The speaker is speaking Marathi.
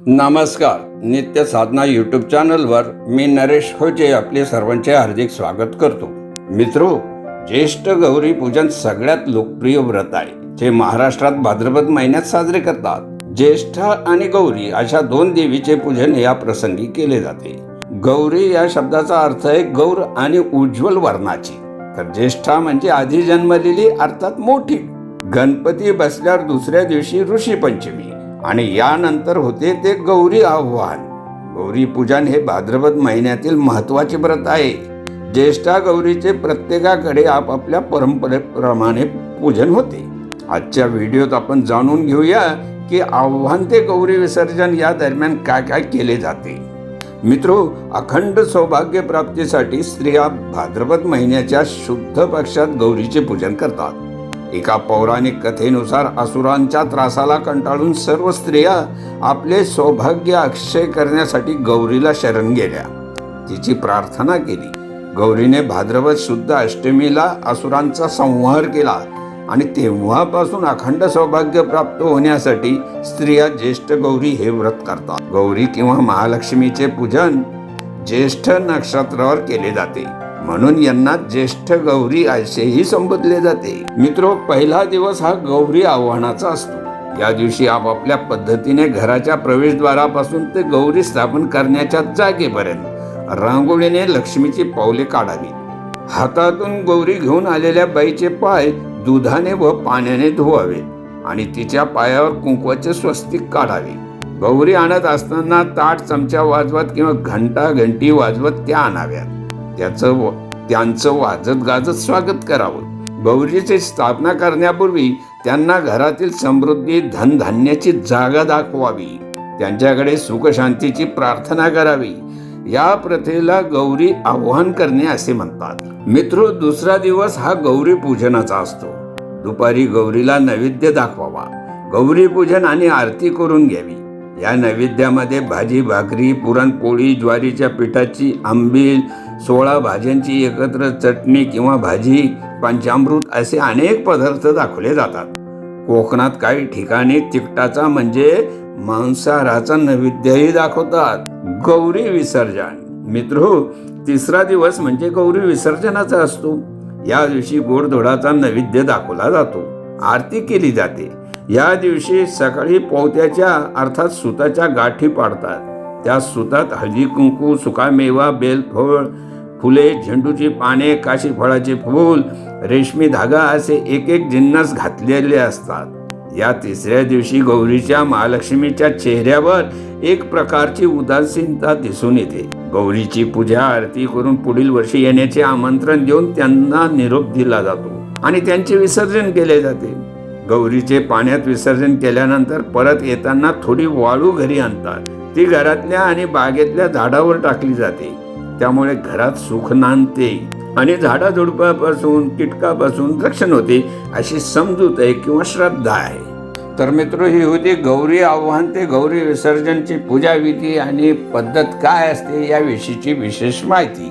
नमस्कार नित्य साधना यूट्यूब चॅनलवर मी नरेश खोचे आपले सर्वांचे हार्दिक स्वागत करतो. मित्रो ज्येष्ठ गौरी पूजन सगळ्यात लोकप्रिय व्रत आहे जे महाराष्ट्रात भाद्रपद महिन्यात साजरे करतात. ज्येष्ठ आणि गौरी अशा दोन देवीचे पूजन या प्रसंगी केले जाते. गौरी या शब्दाचा अर्थ आहे गौर आणि उज्ज्वल वर्णाची. तर ज्येष्ठा म्हणजे आधी जन्मलेली अर्थात मोठी. गणपती बसल्यावर दुसऱ्या दिवशी ऋषी पंचमी. आणि यानंतर होते ते गौरी आव्हान. गौरी पूजन हे भाद्रपद महिन्यातील महत्त्वाचे व्रत आहे. ज्येष्ठा गौरीचे प्रत्येकाकडे आपापल्या परंपरेप्रमाणे पूजन होते. आजच्या व्हिडिओत आपण जाणून घेऊया की आव्हान ते गौरी विसर्जन या दरम्यान काय काय केले जाते. मित्रो अखंड सौभाग्य प्राप्तीसाठी स्त्रिया भाद्रपद महिन्याच्या शुद्ध पक्षात गौरीचे पूजन करतात. एका पौराणिक कथेनुसार असुरांच्या त्रासाला कंटाळून सर्व स्त्रिया आपले सौभाग्य अक्षय करण्यासाठी गौरीला शरण गेल्या. तिची प्रार्थना केली. गौरीने भाद्रपद शुद्ध अष्टमीला असुरांचा संहार केला आणि तेव्हापासून अखंड सौभाग्य प्राप्त होण्यासाठी स्त्रिया ज्येष्ठ गौरी हे व्रत करतात. गौरी किंवा महालक्ष्मीचे पूजन ज्येष्ठ नक्षत्रावर केले जाते. म्हणून यांना ज्येष्ठ गौरी असेही संबोधले जाते. मित्रो पहिला दिवस हा गौरी आव्हानाचा असतो. या दिवशी आपापल्या पद्धतीने घराच्या प्रवेशद्वारापासून ते गौरी स्थापन करण्याच्या जागेपर्यंत रांगोळीने लक्ष्मीची पावले काढावी. हातातून गौरी घेऊन आलेल्या बाईचे पाय दुधाने व पाण्याने धुवावे आणि तिच्या पायावर कुंकवाचे स्वस्तिक काढावे. गौरी आणत असताना ताट चमचा वाजवत किंवा घंटा घंटी वाजवत त्या आणाव्यात. त्याचं व- त्यांचं वाजत गाजत स्वागत करावं. गौरीची स्थापना करण्यापूर्वी त्यांना घरातील समृद्धी धनधान्याची जागा दाखवावी. त्यांच्याकडे सुखशांतीची प्रार्थना करावी. या प्रथेला गौरी आव्हान करणे असे म्हणतात. मित्र दुसरा दिवस हा गौरी पूजनाचा असतो. दुपारी गौरीला नैवेद्य दाखवावा. गौरी पूजन आणि आरती करून घ्यावी. या नैवेद्यामध्ये भाजी भाकरी पुरणपोळी ज्वारीच्या पिठाची आंबील सोळा भाज्यांची एकत्र चटणी किंवा भाजी पंचामृत असे अनेक पदार्थ दाखवले जातात. कोकणात काही ठिकाणी तिकटाचा म्हणजे मांसाहाराचा नैवेद्यही दाखवतात. गौरी विसर्जन. मित्र तिसरा दिवस म्हणजे गौरी विसर्जनाचा असतो. या दिवशी गोडधोडाचा नैवेद्य दाखवला जातो. आरती केली जाते. या दिवशी सकाळी पोवत्याच्या अर्थात सुताच्या गाठी पाडतात. त्या सुतात हळदी कुंकू सुकामेवा बेलफळ फुले झेंडूची पाने काशी फळाचे फूल रेशमी धागा असे एक एक जिन्नस घातलेले असतात. या तिसऱ्या दिवशी गौरीच्या महालक्ष्मीच्या चेहऱ्यावर एक प्रकारची उदासीनता दिसून येते. गौरीची पूजा आरती करून पुढील वर्षी येण्याचे आमंत्रण देऊन त्यांना निरोप दिला जातो आणि त्यांचे विसर्जन केले जाते. गौरीचे पाण्यात विसर्जन केल्यानंतर परत येताना थोडी वाळू घरी आणतात. ती घरातल्या आणि बागेतल्या झाडावर टाकली जाते. त्यामुळे घरात सुख नांदते आणि झाडाझुडपापासून कीटकापासून रक्षण होते अशी समजूत आहे किंवा श्रद्धा आहे. तर मित्र ही होती गौरी आव्हान. ते गौरी विसर्जनची पूजाविधी आणि पद्धत काय असते याविषयीची विशेष माहिती.